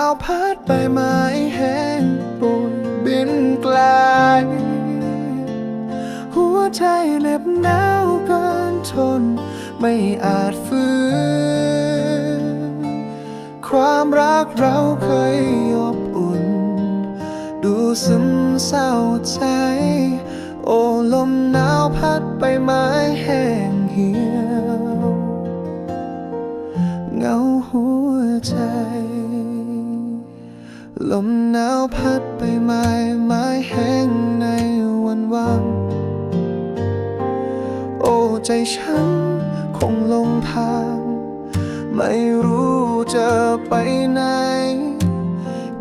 าวพัดใบไม้แห้งป่วยบินไกล หัวใจเหน็บหนาวเกินทน ไม่อาจฝืน ความรักเราเคยอบอุ่น ดูซึมเศร้าใจ โอ้ลมหนาวพัดใบไม้แห้งเหี่ยวเหงาหัวใจ ลมหนาวพัดใบไม้ไม้แห้งในวันว่างโอ้ใจฉันคงลงทาง ไม่รู้จะไปไหน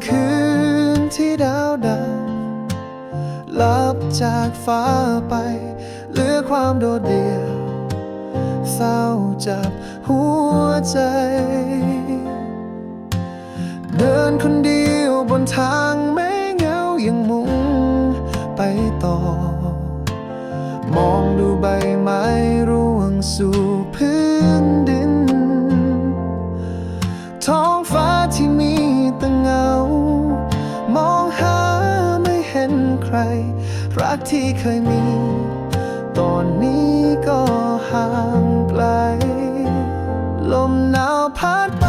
คืนที่ดาวดับลับจากฟ้าไปเหลือความโดดเดี่ยว เศร้าจับหัวใจ เดินคน ทางแม้เหงายังมุ่งไปต่อ มองดูใบไม้ร่วงสู่พื้นดิน ท้องฟ้าที่มีแต่เงา มองหาไม่เห็นใคร รักที่เคยมี ตอนนี้ก็ห่างไกล ลมหนาวพัด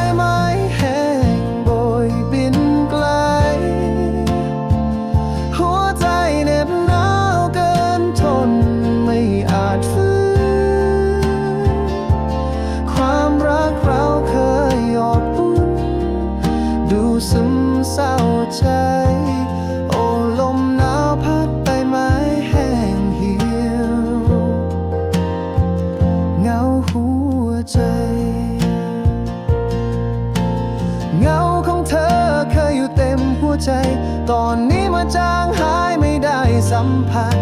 หัวใจ เงาของเธอเคยอยู่เต็มหัวใจ ตอนนี้มาจางหายไม่ได้สัมผัส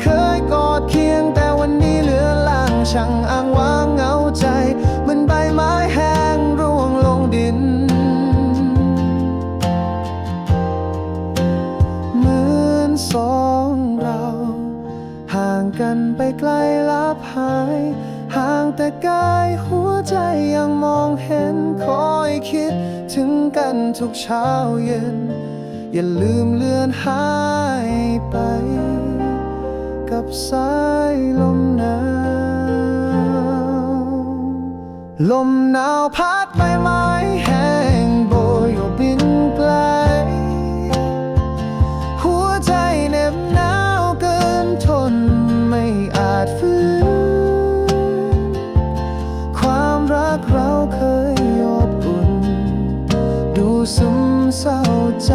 เคยกอดเคียงแต่วันนี้เหลือล่างช่างอ้างว้างเหงาใจ มันใบไม้แห้งร่วงลงดินเหมือนสองเรา ห่างกันไปไกลลับหาย แต่กายหัวใจยังมองเห็นคอยคิดถึงกันทุกเช้าเย็น อย่าลืมเลือนหายไป กับสายลมหนาว ลมหนาวพัดไป ดูซึมเศร้าใจ